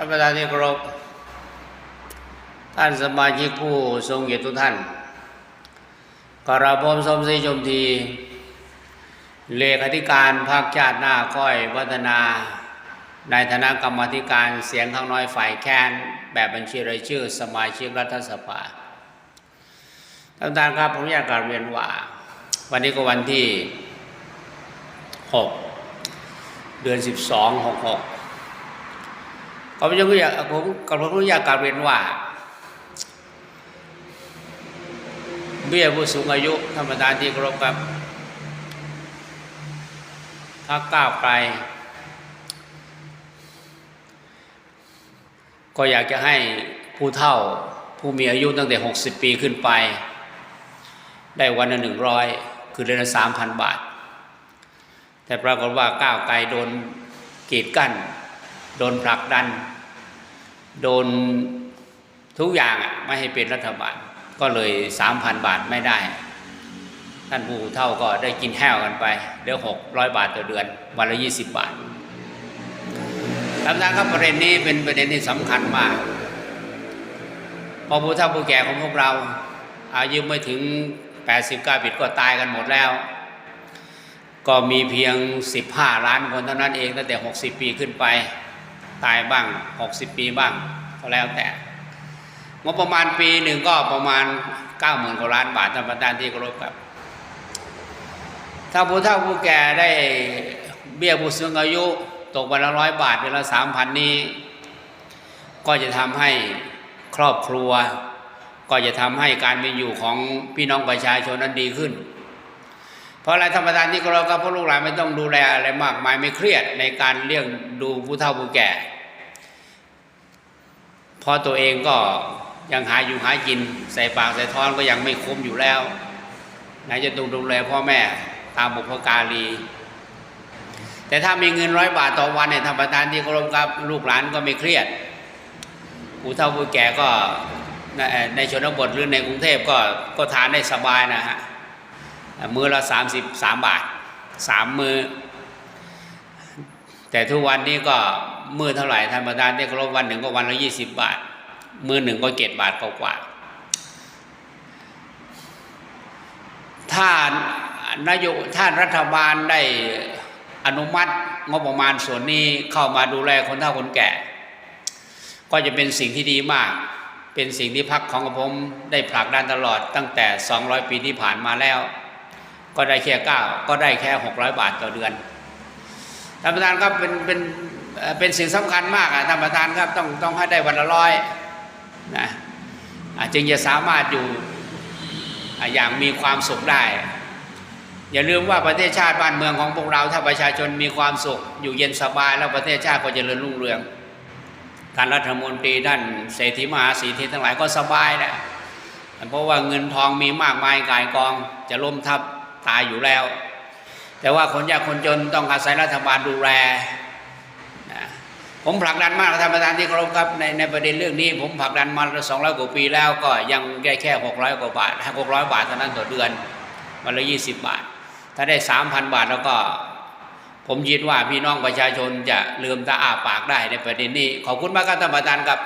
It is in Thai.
ท่านประธานที่เคารพท่านสมาชิกผู้ทรงเกียรติทุกท่านกราบผมสมศรีชมทีเลขาธิการภาคชาติหน้าก้อยวัฒนา ในฐานะกรรมธิการเสียงข้างน้อยฝ่ายแค้นแบบบัญชีรายชื่อ สมาชิกรัฐสภาท่านประธานครับผมอยากกราบเรียนว่า วันนี้ก็วันที่ 6 เดือน 12 66 ก็ผมยังอยากผมกับผมอยากกลับเรียนว่า เบี้ยผู้สูงอายุธรรมดาที่เคารพครับพักก้าวไกลก็อยากจะให้ผู้เฒ่าผู้มีอายุตั้งแต่ 60 ปีขึ้นไป ได้วันละหนึ่งร้อยคือเดือนละสามพันบาท แต่ปรากฏว่าก้าวไกลโดนกีดกั้น โดนผลักดัน โดนทุกอย่างอะไม่ให้เป็นรัฐบาล ก็เลยสามพันบาทไม่ได้ ท่านผู้เท่าก็ได้กินแห้วกันไปเดี๋ยวหกร้อยบาทต่อเดือน วันละยี่สิบบาทท่านานครับประเด็นนี้เป็นประเด็นที่สำคัญมากพอผู้เฒ่าผู้แก่ของพวกเรา อายุไม่ถึง89ปีก็ตายกันหมดแล้ว ก็มีเพียง 15 ล้านคนเท่านั้นเองตั้งแต่ 60 ปีขึ้นไป ตายบ้าง 60 ปีบ้างก็แล้วแต่งบประมาณปีหนึ่งก็ประมาณ 90,000กว่าล้านบาทท่านประธานที่เคารพครับ ถ้าผู้เฒ่าผู้แก่ได้เบี้ยผู้สูงอายุตกวันละร้อยบาทเดือนละสามพันนี้ ก็จะทำให้ครอบครัว ก็จะทำให้การเป็นอยู่ของพี่น้องประชาชนนั้นดีขึ้น ราะอะไรธรรมดานที่เราก็พราะลูกหลานไม่ต้องดูแลอะไรมากมายไม่เครียดในการเลี้ยงดูผู้เฒ่าผู้แก่พราะตัวเองก็ยังหาอยู่หากิน ใส่ปากใส่ท้องก็ยังไม่คุ้มอยู่แล้วไหนจะต้องดูแลพ่อแม่ตามบุพการี แต่ถ้ามีเงินร้อยบาทต่อวันเนี่ยธรรมดานที่เคารพครับลูกหลานก็ไม่เครียดผู้เฒ่าผู้แก่ก็ในในชนบทหรือในกรุงเทพก็ก็ทานได้สบายนะฮะ มือละสามสิบสามบาทสามมือ แต่ทุกวันนี้ก็มือเท่าไหร่ท่านประธานได้ครบวันหนึ่งก็วันละยี่สิบบาท มือหนึ่งก็เจ็ดบาทกว่าถ้านโยถ้ารัฐบาลได้อนุมัติงบประมาณส่วนนี้เข้ามาดูแลคนเฒ่าคนแก่ ก็จะเป็นสิ่งที่ดีมาก เป็นสิ่งที่พักของผมได้ผลักดันตลอดตั้งแต่ 200 ปีที่ผ่านมาแล้ว ก็ได้แค่เก้าก็ได้แค่600บาทต่อเดือนท่านประธานครับเป็นเป็นเป็นสิ่งสำคัญมากอะท่านประธานครับต้องต้องให้ได้วันละร้อยนะจึงจะสามารถอยู่อะอย่างมีความสุขได้ อย่าลืมว่าประเทศชาติบ้านเมืองของพวกเรา ถ้าประชาชนมีความสุข อยู่เย็นสบาย แล้วประเทศชาติก็จเจริญรุ่งเรืองท่านรัฐมนตรีท่านเศรษฐีมหาเศรษฐีทั้งหลายก็สบายแหละเพราะว่าเงินทองมีมากมายกายกองจะล้มทับ ตายอยู่แล้ว แต่ว่าคนยากคนจนต้องอาศัยรัฐบาลดูแลนะผมผลักดันมากท่านประธานที่เคารพครับในในประเด็นเรื่องนี้ ผมผลักดันมาสองร้อยกว่าปีแล้วก็ยังได้แค่หกร้อยกว่าบาทหกร้อยบาทเท่านั้นต่อเดือนวันละยี่สิบบาท ถ้าได้สามพันบาทแล้วก็ ผมคิดว่าพี่น้องประชาชนจะลืมตาอ้าปากได้ในประเด็นนี้ ขอบคุณมากครับท่านประธานครับ